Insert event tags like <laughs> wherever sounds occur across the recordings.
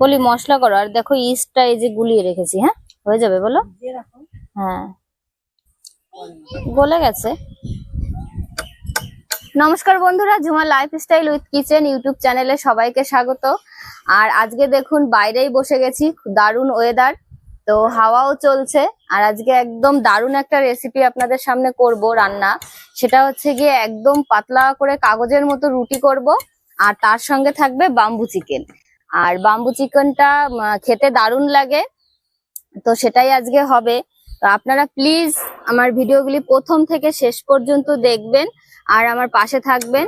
বলি মশলা করো। আর দেখো ইস্টটা এই যে গুলিয়ে রেখেছি হ্যাঁ? হয়ে যাবে বলো? হ্যাঁ। গলে গেছে। নমস্কার বন্ধুরা Jhuma lifestyle with kitchen YouTube চ্যানেলে সবাইকে স্বাগত। আর আজকে দেখুন বাইরেই বসে গেছি দারুণ ওয়েদার তো হাওয়াও চলছে আর আজকে একদম দারুণ একটা রেসিপি আপনাদের সামনে করব রান্না। সেটা হচ্ছে গিয়ে একদম পাতলা করে কাগজের মতো রুটি করব আর তার সঙ্গে থাকবে বাম্বু চিকেন আর বাম্বু চিকেনটা খেতে দারুণ লাগে। তো সেটাই আজকে হবে। তো আপনারা প্লিজ আমার ভিডিওগুলি প্রথম থেকে শেষ পর্যন্ত দেখবেন আর আমার পাশে থাকবেন।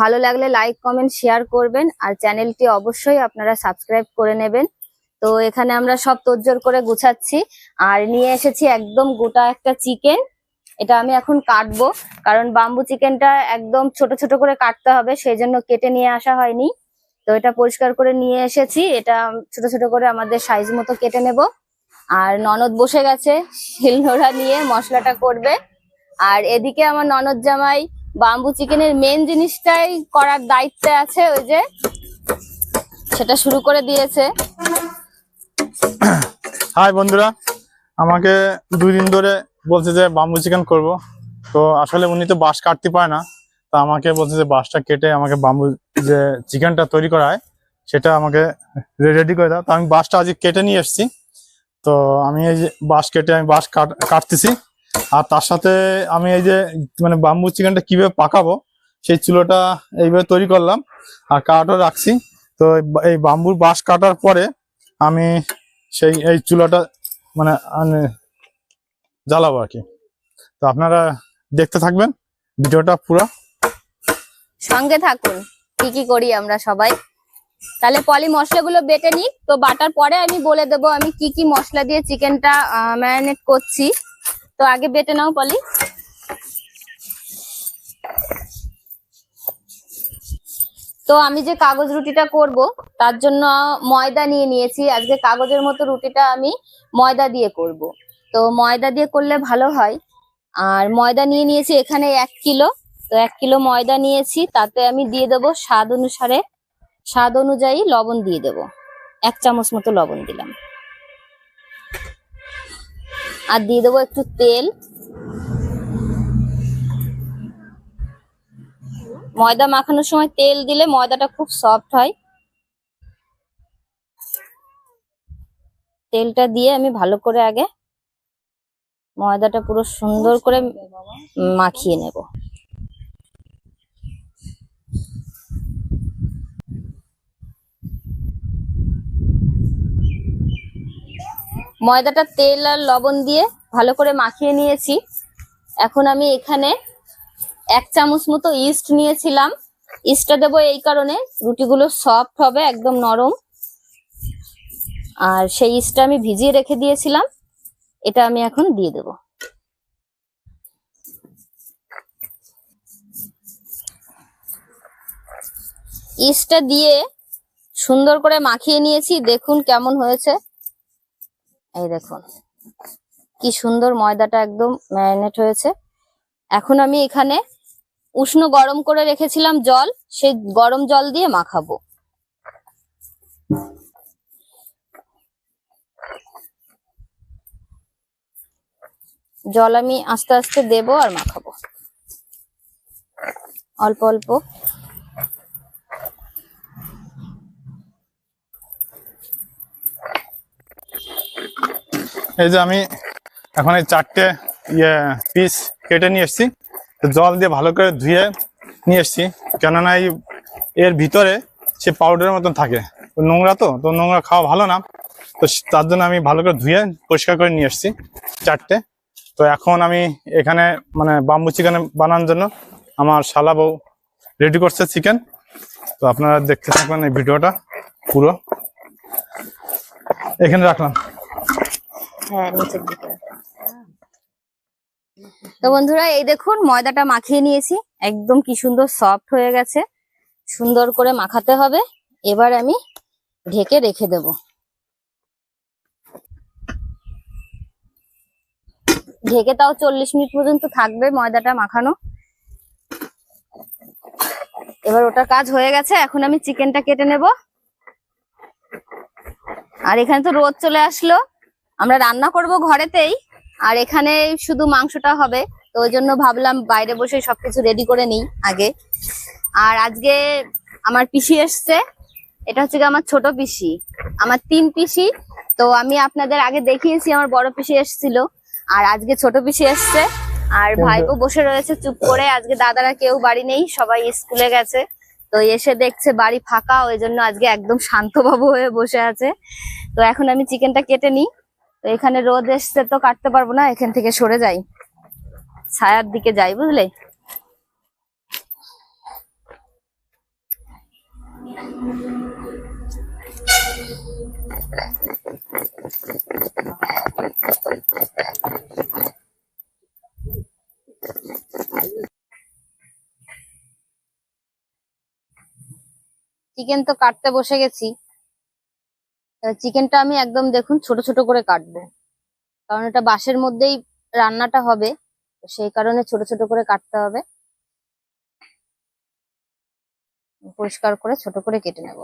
ভালো লাগলে লাইক কমেন্ট শেয়ার করবেন আর চ্যানেলটি অবশ্যই আপনারা সাবস্ক্রাইব করে নেবেন। তো এখানে আমরা সব তোড়জোড় করে গুছাচ্ছি। আর নিয়ে এসেছি একদম গোটা একটা চিকেন এটা আমি এখন কাটবো। কারণ বাম্বু চিকেনটা একদম ছোট ছোট করে কাটতে হবে সেই জন্য কেটে নিয়ে আসা হয়নি। তো এটা পরিষ্কার করে নিয়ে এসেছি। এটা ছোট ছোট করে আমাদের সাইজ মতো কেটে নেব। আর ননদ বসে গেছে শিলনোড়া নিয়ে মশলাটা করবে। আর এদিকে আমার ননদ জামাই বাম্বু চিকেনের মেন জিনিসটাই করার দায়িত্বে আছে, ওই যে সেটা শুরু করে দিয়েছে। হাই বন্ধুরা, আমাকে দুই দিন ধরে বলছে যে বাম্বু চিকেন করব। তো আসলে উনি তো বাঁশ কাটতে পারে না। তো আমাকে বলছে যে বাঁশটা কেটে আমাকে বাম্বু যে চিকেনটা তৈরি করা সেটা আমাকে রেডি করে দাও। তো আমি বাঁশটা আজকে কেটে নিয়ে এসেছি। তো আমি এই যে বাঁশ কেটে আমি বাঁশ কাট- কাটতেছি। আর তার সাথে আমি এই যে মানে বাম্বু চিকেনটা কীভাবে পাকাবো, সেই চুলোটা এইভাবে তৈরি করলাম। আর কাঠও রাখছি। তো এই বাম্বুর বাঁশ কাটার পরে আমি সেই, এই চুলাটা মানে জ্বালাবো আর কি। তো আপনারা দেখতে থাকবেন। ভিডিওটা পুরো সঙ্গে থাকুন। কি কি করি আমরা সবাই? তাহলে পলি মশলাগুলো বেটে নিই। তো বাটার পরে আমি বলে দেবো আমি কি কি মশলা দিয়ে চিকেনটা ম্যারিনেট করছি। তো আগে বেটে নাও পলি। তো আমি যে কাগজ রুটিটা করব, তার জন্য ময়দা নিয়ে নিয়েছি। আজকে কাগজের মতো রুটিটা আমি ময়দা দিয়ে করব। তো ময়দা দিয়ে করলে ভালো হয়। আর ময়দা নিয়ে নিয়েছি এখানে এক কিলো। তো এক কিলো ময়দা নিয়েছি, তাতে আমি দিয়ে দেবো স্বাদ অনুসারে। স্বাদ অনুযায়ী লবণ দিয়ে দেব। এক চামচ মতো লবণ দিলাম। আর দিয়ে দেবো একটু তেল। ময়দা মাখানোর সময় তেল দিলে ময়দাটা খুব সফট হয়। তেলটা দিয়ে আমি ভালো করে আগে ময়দাটা পুরো সুন্দর করে মাখিয়ে নেব। ময়দাটা তেল আর লবণ দিয়ে ভালো করে মাখিয়ে নিয়েছি। এখন আমি এখানে এক চামচ মতো ইস্ট নিয়েছিলাম। ইস্টটা দেবো এই কারণে, রুটিগুলো সফট হবে, একদম নরম। আর সেই ইস্টটা আমি ভিজিয়ে রেখে দিয়েছিলাম। এটা আমি এখন দিয়ে দেব। ইস্টটা দিয়ে সুন্দর করে মাখিয়ে নিয়েছি, দেখুন কেমন হয়েছে। এই দেখুন। কি সুন্দর ময়দাটা একদম ম্যারিনেট হয়েছে। এখন আমি এখানে উষ্ণ গরম করে রেখেছিলাম জল, সেই গরম জল দিয়ে মাখাবো। জল আমি আস্তে আস্তে দেব আর মাখাবো। অল্প অল্প। এই যে আমি এখন এই চারটে ইয়ে পিস কেটে নিয়ে এসেছি। জল দিয়ে ভালো করে ধুয়ে নিয়ে এসেছি। কেননা এই, এর ভিতরে সে পাউডারের মতন থাকে। নোংরা তো তো নোংরা খাওয়া ভালো না। তো তার জন্য আমি ভালো করে ধুয়ে পরিষ্কার করে নিয়ে এসেছি চারটে। তো এখন আমি এখানে মানে বাম্বু চিকেন বানানোর জন্য আমার শালা বউ রেডি করছে চিকেন তো আপনারা দেখতে থাকবেন এই ভিডিওটা পুরো। এখানে রাখলাম। হ্যাঁ তো বন্ধুরা, এই দেখুন, ময়দাটা মাখিয়ে নিয়েছি। একদম কি সুন্দর সফট হয়ে গেছে। সুন্দর করে মাখাতে হবে। এবার আমি ঢেকে রেখে দেব। ঢেকে তাও চল্লিশ মিনিট পর্যন্ত থাকবে ময়দাটা মাখানো। এবার ওটা কাজ হয়ে গেছে। এখন আমি চিকেনটা কেটে নেব। আর এখানে তো রোদ চলে আসলো। আমরা রান্না করব ঘরেতেই আর এখানে শুধু মাংসটা হবে তো ওই জন্য ভাবলাম বাইরে বসে সবকিছু রেডি করে নিই আগে। আর আজকে আমার পিসি এসছে এটা হচ্ছে আমার ছোট পিসি আমার তিন পিসি তো আমি আপনাদের আগে দেখিয়েছি আমার বড় পিসি এসেছিল আর আজকে ছোট পিসি এসছে আর ভাইপো বসে রয়েছে চুপ করে আজকে দাদারা কেউ বাড়ি নেই সবাই স্কুলে গেছে তো এসে দেখছে বাড়ি ফাঁকা ওই জন্য আজকে একদম শান্তবাবু হয়ে বসে আছে তো এখন আমি চিকেনটা কেটে নিই। তো এখানে রোদ এসছে তো কাটতে পারব না, এখান থেকে সরে যাই। ছায়ার দিকে যাই, বুঝলে? চিকেন তো কাটতে বসে গেছি। চিকেনটা আমি একদম দেখুন ছোট ছোট করে কাটবো। কারণ এটা বাঁশের মধ্যেই রান্নাটা হবে সেই কারণে ছোট ছোট করে কাটতে হবে। পরিষ্কার করে ছোট করে কেটে নেব।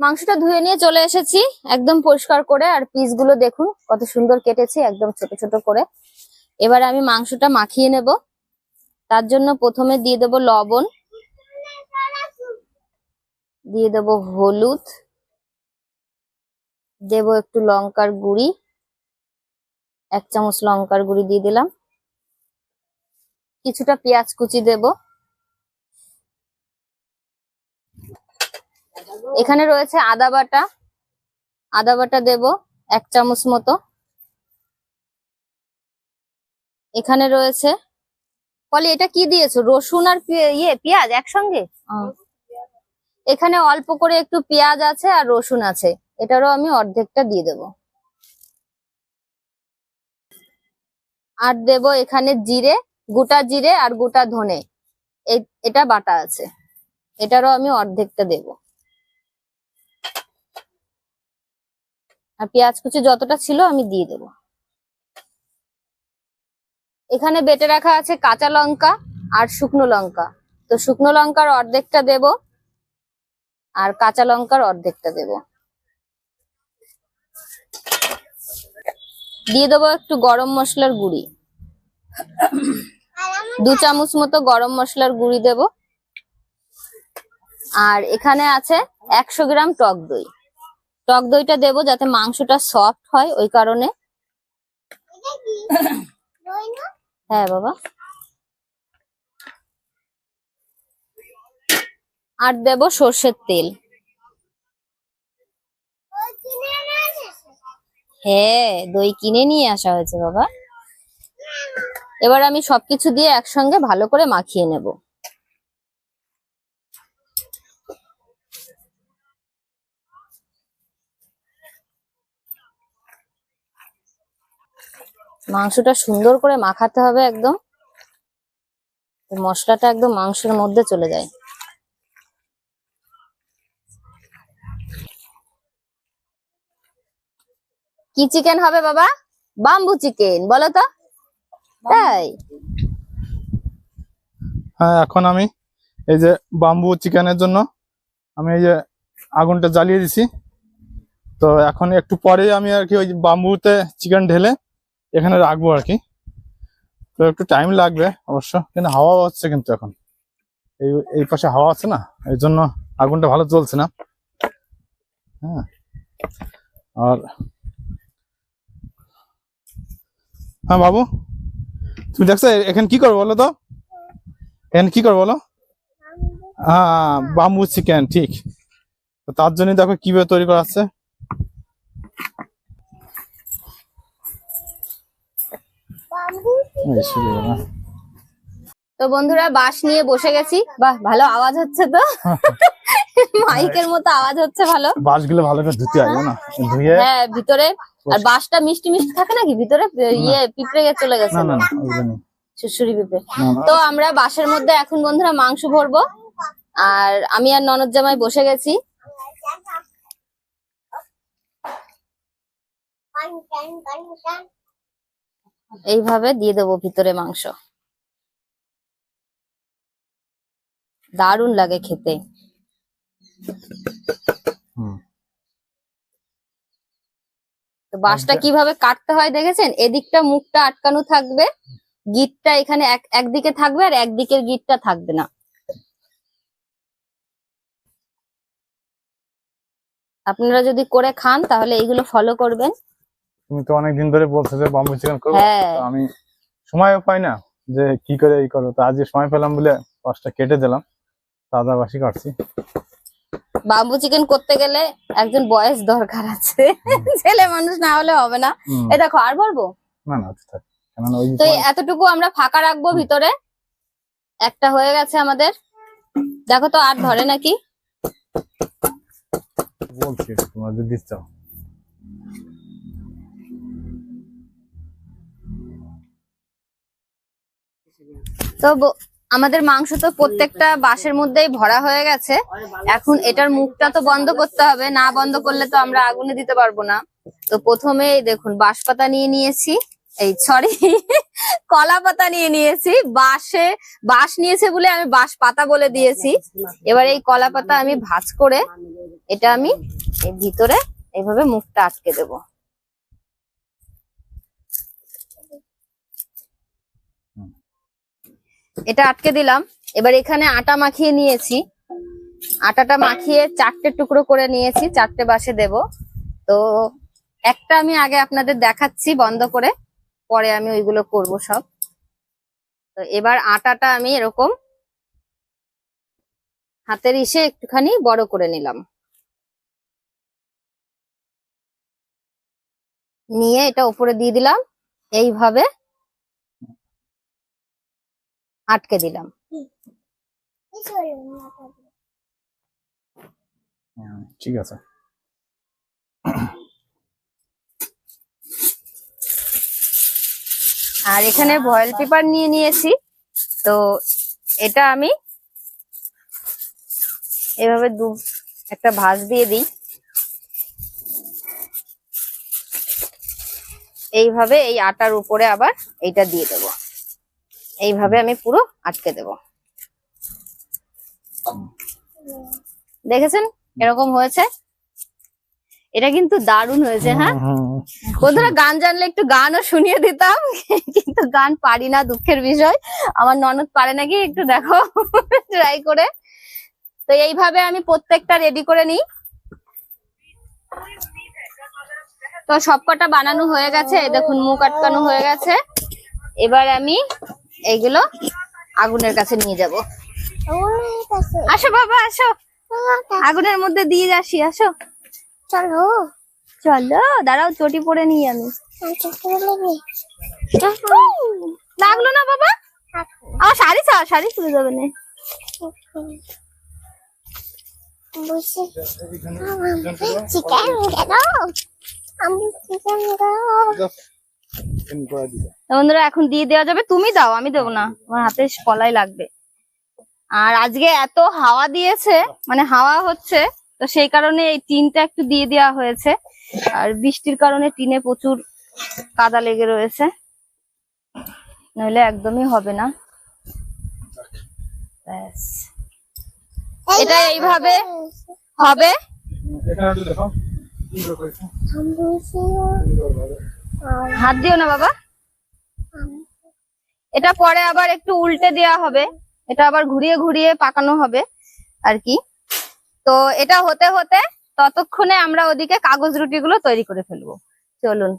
মাংসটা ধুয়ে নিয়ে চলে এসেছি। একদম পরিষ্কার করে আর পিসগুলো দেখুন, কত সুন্দর কেটেছি, একদম ছোট ছোট করে। এবার আমি মাংসটা মাখিয়ে নেব। তার জন্য প্রথমে দিয়ে দেব লবণ। দিয়ে দেব হলুদ। দেব একটু লঙ্কার গুঁড়ি। এক চামচ লঙ্কার গুঁড়ি দিয়ে দিলাম। কিছুটা পেঁয়াজ কুচি দেব। এখানে রয়েছে আদা বাটা। আদা বাটা দেব এক চামচ মতো। এখানে রয়েছে বলি এটা কি দিয়েছ? রসুন আর ইয়ে পেঁয়াজ একসঙ্গে? এখানে অল্প করে একটু পেঁয়াজ আছে আর রসুন আছে। এটারও আমি অর্ধেকটা দিয়ে দেব। আর দেব এখানে জিরে গোটা জিরে আর গোটা ধনে। এই- এটা বাটা আছে। এটারও আমি অর্ধেকটা দেব। আর পেঁয়াজ কুচি যতটা ছিল আমি দিয়ে দেব। এখানে বেটে রাখা আছে কাঁচা লঙ্কা আর শুকনো লঙ্কা। তো শুকনো লঙ্কার অর্ধেকটা দেব আর কাঁচা লঙ্কার অর্ধেকটা দেব। দিয়ে দেবো একটু গরম মশলার গুঁড়ি। দু চামচ মতো গরম মশলার গুঁড়ি দেব। আর এখানে আছে একশো গ্রাম টক দই। টক দইটা দেবো যাতে মাংসটা সফট হয়, ওই কারণে। হ্যাঁ বাবা। আর দেব সর্ষের তেল। হ্যাঁ দই কিনে নিয়ে আসা হয়েছে, বাবা। এবার আমি সবকিছু দিয়ে একসঙ্গে ভালো করে মাখিয়ে নেব। মাংসটা সুন্দর করে মাখাতে হবে একদম। মশলাটা একদম মাংসের মধ্যে চলে যায়। কি চিকেন হবে বাবা? বাম্বু চিকেন বলো তো। তাই? হ্যাঁ এখন আমি এই যে বাম্বু চিকেনের জন্য আমি এই যে আগুনটা জ্বালিয়ে দিছি। তো এখন একটু পরে আমি আর কি ওই বাম্বুতে চিকেন ঢেলে এখানে রাখব আর কি। তো একটু টাইম লাগবে অবশ্য। কিন্তু হাওয়া হচ্ছে কিন্তু এখন। এই এই পাশে হাওয়া আছে না? এই জন্য আগুনটা ভালো জ্বলছে না। হ্যাঁ। আর হ্যাঁ বাবু, তুমি দেখছ এখানে কি করব বলো তো? এখানে কি করব বলো? হ্যাঁ বাম্বু চিকেন ঠিক। তার জন্য দেখো কীভাবে তৈরি করা হচ্ছে। তো বন্ধুরা বাঁশ নিয়ে বসে গেছি। বাহ ভালো আওয়াজ হচ্ছে তো। <laughs> মাইকের মতো আওয়াজ হচ্ছে ভালো। বাঁশগুলো ভালো করে ধুতে হয় না ধুয়ে হ্যাঁ ভিতরে। আর বাঁশটা মিষ্টি মিষ্টি থাকে নাকি? ভিতরে ইয়ে পিঁপড়ে গিয়ে চলে গেছে। না না শুশুরি পিঁপড়ে। তো আমরা বাঁশের মধ্যে এখন বন্ধুরা মাংস ভরবো। আর আমি আর ননদ জামাই বসে গেছি। এইভাবে দিয়ে দেবো ভিতরে মাংস। দারুণ লাগে খেতে। তো বাঁশটা আচ্ছা। কীভাবে কাটতে হয় দেখেছেন? এদিকটা মুখটা আটকানো থাকবে গিটটা এখানে এক একদিকে থাকবে আর একদিকের গিটটা থাকবে না। আপনারা যদি করে খান তাহলে এইগুলো ফলো করবেন। তুমি তো অনেকদিন ধরে বলছো যে বাম্বু চিকেন করব। হ্যাঁ। আমি সময়ও পাই না যে কি করে এই করো তো আজকে সময় পেলাম বলে পাঁচটা কেটে দিলাম। সাদা বাসি কাটছি। বাম্বু চিকেন করতে গেলে একজন বয়স দরকার আছে। ছেলে মানুষ না হলে হবে না। এ দেখো আর বলব? না না ওই তো এতটুকু আমরা ফাঁকা রাখব ভিতরে। একটা হয়ে গেছে আমাদের। দেখো তো আর ধরে নাকি। বলছি তোমরা যদি তো আমাদের মাংস তো প্রত্যেকটা বাঁশের মধ্যেই ভরা হয়ে গেছে। এখন এটার মুখটা তো বন্ধ করতে হবে, না বন্ধ করলে তো আমরা আগুনে দিতে পারব না। তো প্রথমে দেখুন বাঁশ পাতা নিয়ে নিয়েছি, এই সরি কলা পাতা নিয়ে নিয়েছি, বাঁশে, বাঁশ নিয়েছে বলে আমি বাঁশ পাতা বলে দিয়েছি। এবার এই কলা পাতা আমি ভাঁজ করে, এটা আমি ভিতরে এইভাবে মুখটা আটকে দেব। এটা আটকে দিলাম। এবার এখানে আটা মাখিয়ে নিয়েছি। আটাটা মাখিয়ে চারটে টুকরো করে নিয়েছি, চারটে বাসে দেব। তো একটা আমি আগে আপনাদের দেখাচ্ছি বন্ধ করে, পরে আমি ওইগুলো করব সব। তো এবার আটাটা আমি এরকম হাতের ইসে একটুখানি বড় করে নিলাম। নিয়ে এটা উপরে দিয়ে দিলাম। এইভাবে আটকে দিলাম। ঠিক আছে। আর এখানে ভয়েল পেপার নিয়ে নিয়েছি তো এটা আমি এভাবে দু একটা ভাঁজ দিয়ে দিই। এইভাবে এই আটার উপরে আবার এইটা দিয়ে দেব। এইভাবে আমি পুরো আটকে দেব। দেখেছেন? এরকম হয়েছে। এটা কিন্তু দারুণ হয়েছে হ্যাঁ? হুম, বন্ধুরা গান জানলে একটু গানও শুনিয়ে দিতাম কিন্তু গান পারি না দুঃখের বিষয়। আমার ননদ পারে নাকি? একটু দেখো ট্রাই করে। তো এইভাবে আমি প্রত্যেকটা রেডি করে নিই। তো সবকটা বানানো হয়ে গেছে দেখুন মুখ আটকানো হয়ে গেছে। এবার আমি এইগুলো আগুনের কাছে নিয়ে যাব। আসো বাবা আসো। আগুনের মধ্যে দিয়ে যাসি আসো। চলো। চলো দাঁড়াও চটি পরে নিই আমি। লাগল না বাবা? আমার শাড়ি ছাড় শাড়ি খুলে যাবে না। বসে চিকেন গেল আমি চিকেন গেল বন্ধুরা এখন দিয়ে দেওয়া যাবে তুমি দাও আমি দেবো না। আমার হাতে কলাই লাগবে। আর আজকে এত হাওয়া দিয়েছে মানে হাওয়া হচ্ছে তো সেই কারণে এই টিনটা একটু দিয়ে দেওয়া হয়েছে। আর বৃষ্টির কারণে টিনে প্রচুর কাদা লেগে রয়েছে। নইলে একদমই হবে না। ব্যাস। এটা এইভাবে হবে? হাত দিও না বাবা। এটা পরে আবার একটু উল্টে দেওয়া হবে। এটা আবার ঘুরিয়ে ঘুরিয়ে পাকানো হবে আর কি। তো এটা হতে হতে ততক্ষণে আমরা ওদিকে কাগজ রুটি গুলো তৈরি করে ফেলব। চলুন।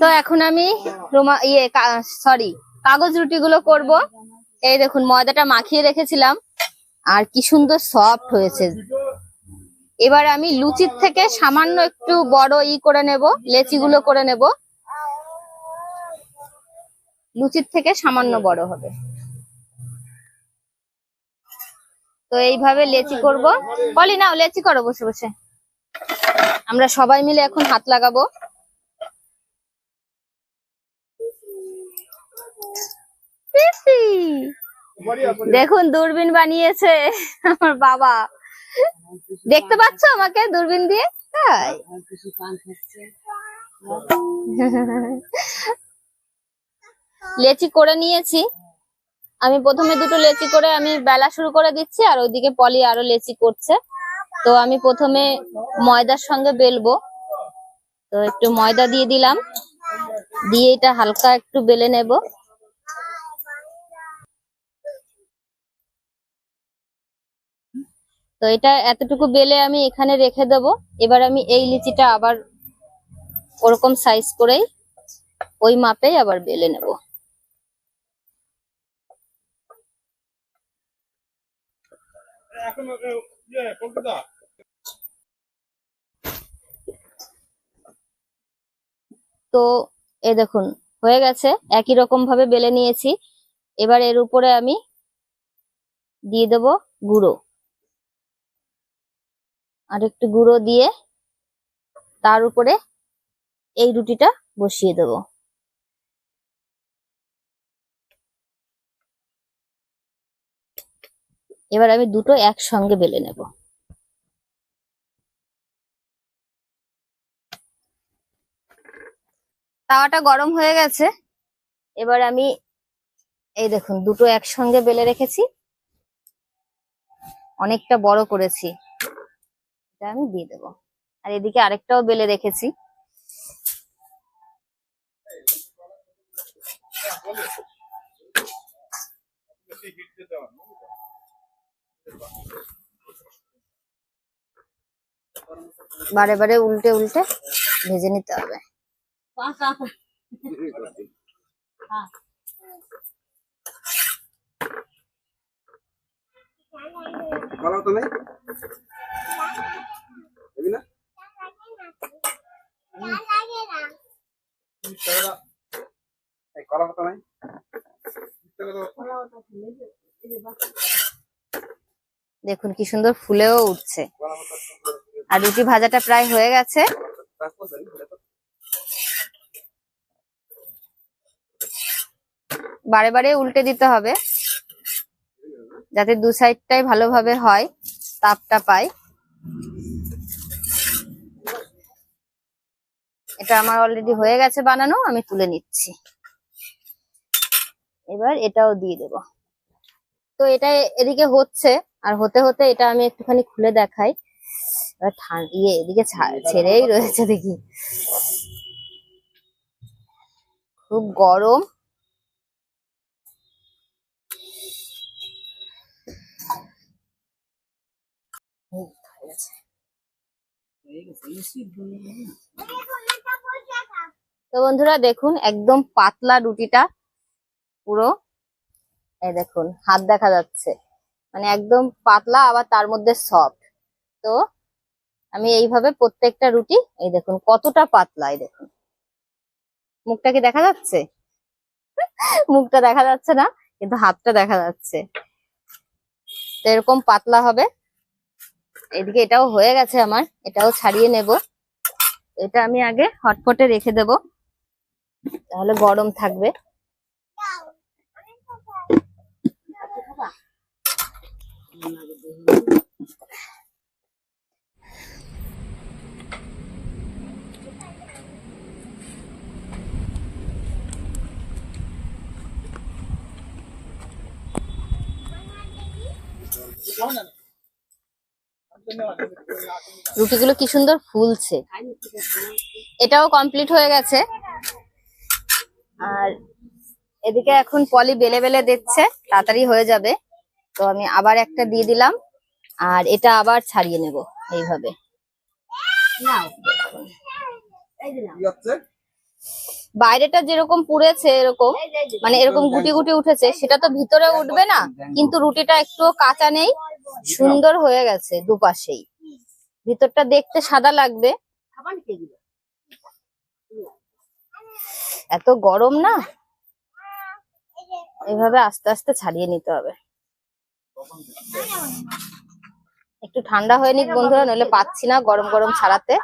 তো এখন আমি রোমা ইয়ে সরি কাগজ রুটি গুলো করব। এই দেখুন, ময়দাটা মাখিয়ে রেখেছিলাম। আর কি সুন্দর সফট হয়েছে। এবার আমি লুচির থেকে সামান্য একটু বড় ই করে নেব লেচি গুলো করে নেব। লুচির থেকে সামান্য বড় হবে। তো এইভাবে লেচি করব। বলি নাও, লেচি করো বসে বসে। আমরা সবাই মিলে এখন হাত লাগাবো। দেখুন দূরবীন বানিয়েছে আমার বাবা। দেখতে পাচ্ছ আমাকে দূরবীন দিয়ে? তাই। লেচি করে নিয়েছি। আমি প্রথমে দুটো লেচি করে আমি বেলা শুরু করে দিচ্ছি, আর ওইদিকে পলি আরও লেচি করছে। তো আমি প্রথমে ময়দার সঙ্গে বেলবো। তো একটু ময়দা দিয়ে দিলাম। দিয়ে এটা হালকা একটু বেলে নেব। তো এটা এতটুকু বেলে আমি এখানে রেখে দেব। এবার আমি এই লিচিটা আবার ওরকম সাইজ করেই ওই মাপেই আবার বেলে নেব। তো এ দেখুন, হয়ে গেছে। একই রকম ভাবে বেলে নিয়েছি। এবার এর উপরে আমি দিয়ে দেব গুঁড়ো। আর একটু গুঁড়ো দিয়ে তার উপরে এই রুটিটা বসিয়ে দেব। এবার আমি দুটো একসঙ্গে বেলে নেব। তাওয়াটা গরম হয়ে গেছে। এবার আমি এই দেখুন, দুটো একসঙ্গে বেলে রেখেছি। অনেকটা বড় করেছি। এটা আমি দিয়ে দেবো। আর এদিকে আরেকটাও বেলে রেখেছি। বারে বারে উল্টে উল্টে ভেজে নিতে হবে। কলা তো নেই দেখবি না কলা পাতা নাই দেখুন কি সুন্দর ফুলেও উঠছে। আর রুটি ভাজাটা প্রায় হয়ে গেছে। বারে বারে উল্টে দিতে হবে। যাতে দু সাইডটাই ভালোভাবে হয়, তাপটা পায় এটা আমার অলরেডি হয়ে গেছে বানানো, আমি তুলে নিচ্ছি। এবার এটাও দিয়ে দেব। তো এটা এদিকে হচ্ছে, আর হতে হতে এটা আমি একটুখানি খুলে দেখাই। ইয়ে এদিকে ছেড়েই রয়েছে দেখি। খুব গরম হুম, হয়ে গেছে। তো বন্ধুরা দেখুন, একদম পাতলা রুটিটা পুরো, এই দেখুন, হাত দেখা যাচ্ছে। মানে একদম পাতলা, আবার তার মধ্যে সফট তো আমি এইভাবে প্রত্যেকটা রুটি, এই দেখুন, কতটা পাতলা, এই দেখুন। মুখটা কি দেখা যাচ্ছে? <laughs> মুখটা দেখা যাচ্ছে না, কিন্তু হাতটা দেখা যাচ্ছে। এরকম পাতলা হবে। এদিকে এটাও হয়ে গেছে আমার, এটাও ছাড়িয়ে নেব। এটা আমি আগে হটপটে রেখে দেব, তাহলে গরম থাকবে। রুটিগুলো কি সুন্দর ফুলছে। এটাও কমপ্লিট হয়ে গেছে। আর এদিকে এখন পলি বেলে বেলে দিচ্ছে, তাড়াতাড়ি হয়ে যাবে। তো আমি আবার একটা দিয়ে দিলাম, আর এটা আবার ছাড়িয়ে নেব এইভাবে। বাইরেটা যেরকম পুড়েছে এরকম মানে এরকম গুটি গুটি উঠেছে, সেটা তো ভিতরে উঠবে না, কিন্তু রুটিটা একটু কাঁচা নেই। সুন্দর হয়ে গেছে দুপাশেই। ভিতরটা দেখতে সাদা লাগবে। এত গরম না? এভাবে আস্তে আস্তে ছাড়িয়ে নিতে হবে। একটু ঠান্ডা হয়ে নিক বন্ধুরা, নইলে পাচ্ছি না গরম গরম ছাড়াতে।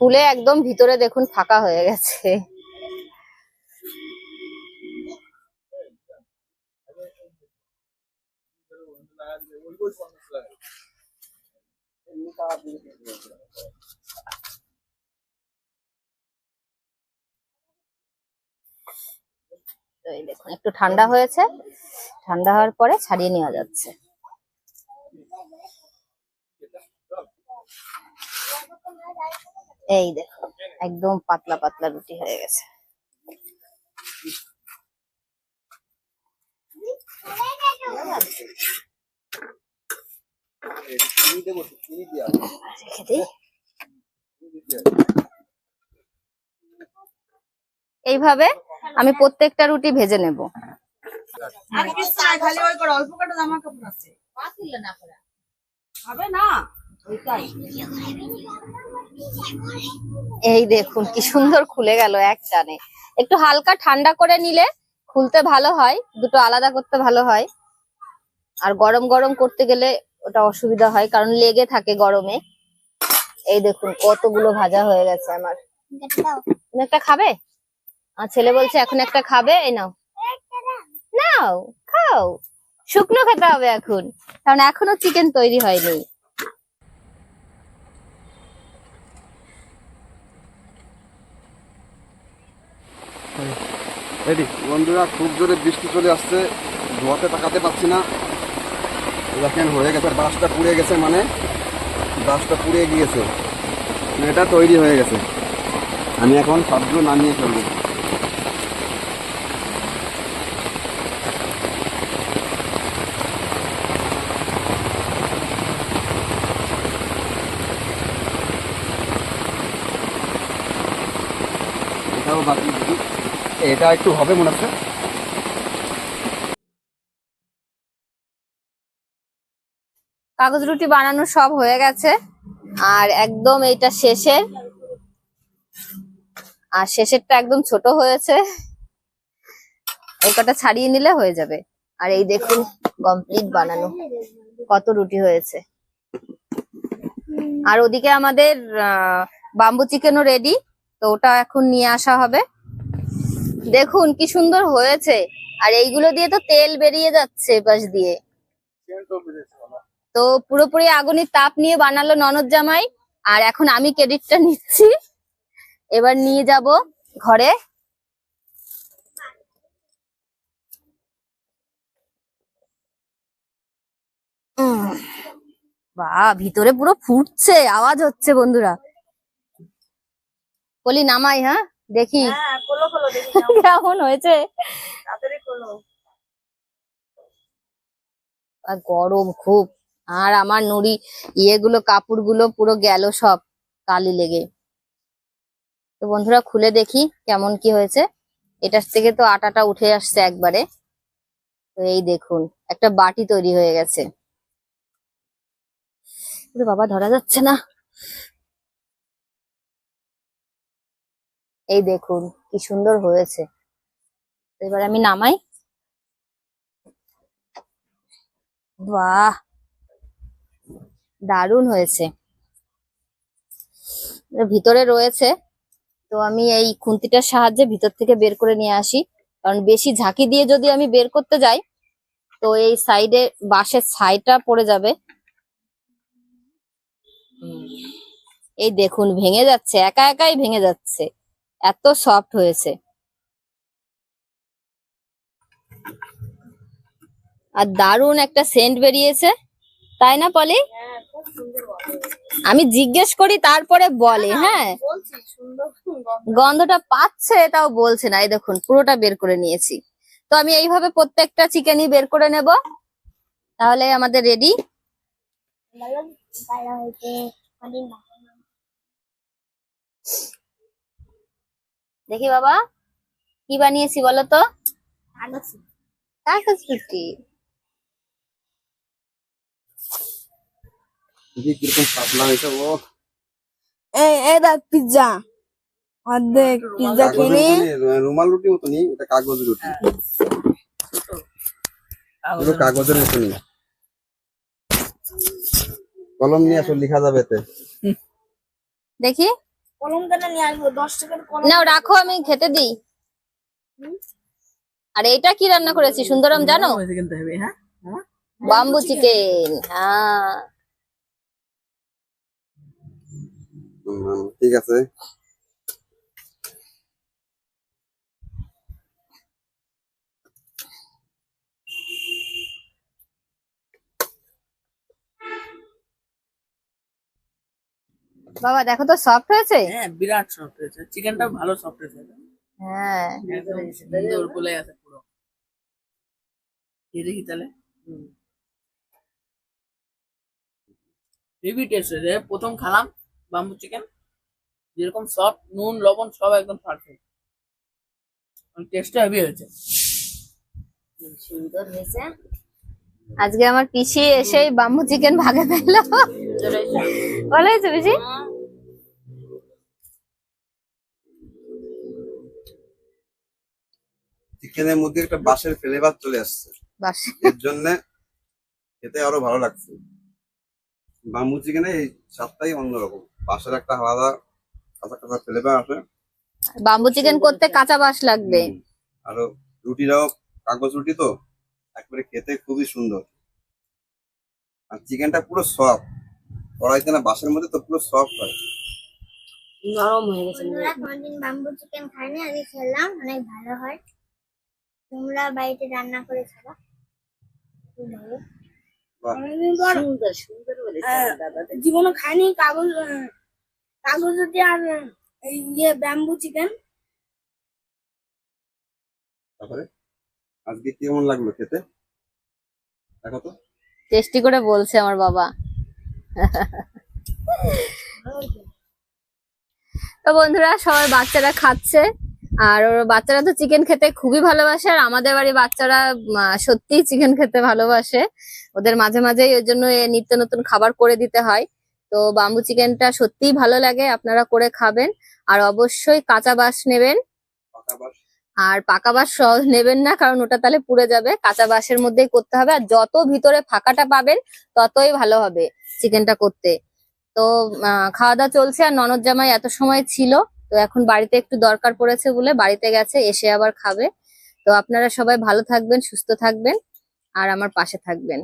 ফুলে একদম ভিতরে দেখুন ফাঁকা হয়ে গেছে। দেখুন, একটু ঠান্ডা হয়েছে। ঠান্ডা হওয়ার পরে ছাড়িয়ে নেওয়া যাচ্ছে। এই দেখুন একদম পাতলা পাতলা রুটি হয়ে গেছে। এইভাবে আমি প্রত্যেকটা রুটি ভেজে নেব। আজকে চাই খালি ওই করে অল্প কটা জামা কাপড় আছে। হবে না? এই দেখুন, কি সুন্দর খুলে গেল এক টানে একটু হালকা ঠান্ডা করে নিলে খুলতে ভালো হয়, দুটো আলাদা করতে ভালো হয়। আর গরম গরম করতে গেলে ওটা অসুবিধা হয়, কারণ লেগে থাকে গরমে। এই দেখুন, কতগুলো ভাজা হয়ে গেছে আমার। একটা খাবে? আর ছেলে বলছে, এখন একটা খাবে? এই নাও। নাও, খাও। শুকনো খেতে হবে এখন, কারণ এখনও চিকেন তৈরি হয়নি। রেডি? বন্ধুরা, খুব জোরে বৃষ্টি চলে আসছে। ধোয়াতে তাকাতে পারছি না। দেখেন, হয়ে গেছে বাসটা পুড়ে গেছে মানে বাসটা পুড়ে গিয়েছে। এটা তৈরি হয়ে গেছে। আমি এখন সবগুলো নামিয়ে ফেলব। এটা একটু হবে মনে হচ্ছে। কাগজ রুটি বানানো সব হয়ে গেছে। আর একদম এইটা শেষের। আর শেষেরটা একদম ছোট হয়েছে। এই কটা ছাড়িয়ে নিলে হয়ে যাবে। আর এই দেখুন কমপ্লিট বানানো। কত রুটি হয়েছে। আর ওদিকে আমাদের বাম্বু চিকেনও রেডি তো ওটা এখন নিয়ে আসা হবে। দেখুন কি সুন্দর হয়েছে। আর এইগুলো দিয়ে তো তেল বেরিয়ে যাচ্ছে পাশ দিয়ে। তো পুরোপুরি আগুনের তাপ নিয়ে বানালো ননদ জামাই। আর এখন আমি ক্রেডিটটা নিচ্ছি। এবার নিয়ে যাব ঘরে। বাহ ভিতরে পুরো ফুটছে, আওয়াজ হচ্ছে বন্ধুরা। বলি, নামাই হ্যাঁ? দেখি। হ্যাঁ <laughs> কেমন হয়েছে? আর গরম খুব। আর আমার নুড়ি ইয়েগুলো কাপড়গুলো পুরো গেল সব কালি লেগে। তো বন্ধুরা খুলে দেখি কেমন কি হয়েছে। এটার থেকে তো আটাটা উঠে আসছে একবারে। তো এই দেখুন একটা বাটি তৈরি হয়ে গেছে। বাবা ধরা যাচ্ছে না। এই দেখুন, কি সুন্দর হয়েছে। এবার আমি নামাই। বাহ! দারুণ হয়েছে। ভিতরে রয়েছে, তো আমি এই খুন্তিটার সাহায্যে ভিতর থেকে বের করে নিয়ে আসি। কারণ বেশি ঝাঁকি দিয়ে যদি আমি বের করতে যাই, তো এই সাইডে বাঁশের ছাইটা পড়ে যাবে। এই দেখুন, ভেঙে যাচ্ছে, একা একাই ভেঙে যাচ্ছে। এত সফট হয়েছে। আর দারুণ একটা সেন্ট বেরিয়েছে তাই না পলি? হ্যাঁ আমি জিজ্ঞেস করি তারপরে বলে হ্যাঁ গন্ধ। গন্ধটা পাচ্ছে তাও বলছে না এই দেখুন পুরোটা বের করে নিয়েছি। তো আমি এইভাবে প্রত্যেকটা চিকেনই বের করে নেব। তাহলে আমাদের রেডি ভালো হয়েছে। দেখি বাবা কি বানিয়েছি বলো তো? ভালো কাগজ রুটি দিদি কীরকম পাতলা হয়েছে ও। এই এই দেখ পিৎজা অর্ধেক পিৎজা কিনে। রুমাল রুটি মতনই এটা কাগজ রুটি। পুরো কাগজের কলম নিয়ে আসো লেখা যাবে এতে। দেখি। কলম কেটে নিয়ে আসব? দশ টাকার কলম নাও রাখো আমি খেতে দিই। আর এটা কি রান্না করেছি সুন্দরম জানো? কিনতে হবে হ্যাঁ? হ্যাঁ? বাম্বু চিকেন হ্যাঁ। ঠিক আছে। বাবা দেখো তো সফট হয়েছে? হ্যাঁ বিরাট সফট হয়েছে। চিকেনটা ভালো সফট হয়েছে। হ্যাঁ একদম সুন্দর গলে আছে পুরো। দেখি তাহলে। হেভি টেস্ট হয়েছে। প্রথম খালাম বাম্বু চিকেন যেরকম সফট নুন লবণ সব একদম পারফেক্ট টেস্টটা হেভি হয়েছে। সুন্দর হয়েছে। আজকে আমার পিসি এসেই বাম্বু চিকেন ভাগে ফেলল। ভালো হয়েছে পিসি চিকেনের মধ্যে একটা বাঁশের ফ্লেভার চলে আসছে। বাসের জন্য খেতে আরও ভালো লাগছে। বাম্বু চিকেনে এই স্বাদটাই অন্যরকম। বাঁশের একটা আলাদা কাঁচা কাঁচা ফ্লেভার আসে। বাম্বু চিকেন করতে কাঁচা বাস লাগবে। আরও রুটিটাও কাগজ রুটি তো একবারে খেতে খুবই সুন্দর। আর চিকেনটা পুরো সফট কড়াইতে না বাঁশের মধ্যে তো পুরো সফট হয়। নরম হয়ে গেছে। বন্ধুরা কোনদিন বাম্বু চিকেন খাইনি আগে খেলাম অনেক ভালো হয়। তোমরা বাড়িতে রান্না করে খাবা। জীবনে খাইনি কাগজ কাগজ রুটি আর ইয়ে ব্যাম্বু চিকেন তারপরে? আজকে কেমন লাগল খেতে? দেখো তো। টেস্টি করে বলছে আমার বাবা। তো বন্ধুরা সবাই বাচ্চারা খাচ্ছে। আর ওর বাচ্চারা তো চিকেন খেতে খুবই ভালোবাসে, আর আমাদের বাড়ির বাচ্চারা সত্যি চিকেন খেতে ভালোবাসে। ওদের মাঝে মাঝেই ওই জন্য নিত্য নতুন খাবার করে দিতে হয়। তো বাম্বু চিকেনটা সত্যিই ভালো লাগে, আপনারা করে খাবেন। আর অবশ্যই কাঁচা বাস নেবেন। আর পাকা বাঁশ নেবেন না, কারণ ওটা তাহলে পুড়ে যাবে। কাঁচা বাঁশের মধ্যেই করতে হবে, আর যত ভিতরে ফাঁকাটা পাবেন, ততই ভালো হবে চিকেনটা করতে। তো খাওয়া দাওয়া চলছে, আর ননদ জামাই এত সময় ছিল, তো এখন বাড়িতে একটু দরকার পড়েছে বলে বাড়িতে গেছে, এসে আবার খাবে। তো আপনারা সবাই ভালো থাকবেন, সুস্থ থাকবেন, আর আমার পাশে থাকবেন।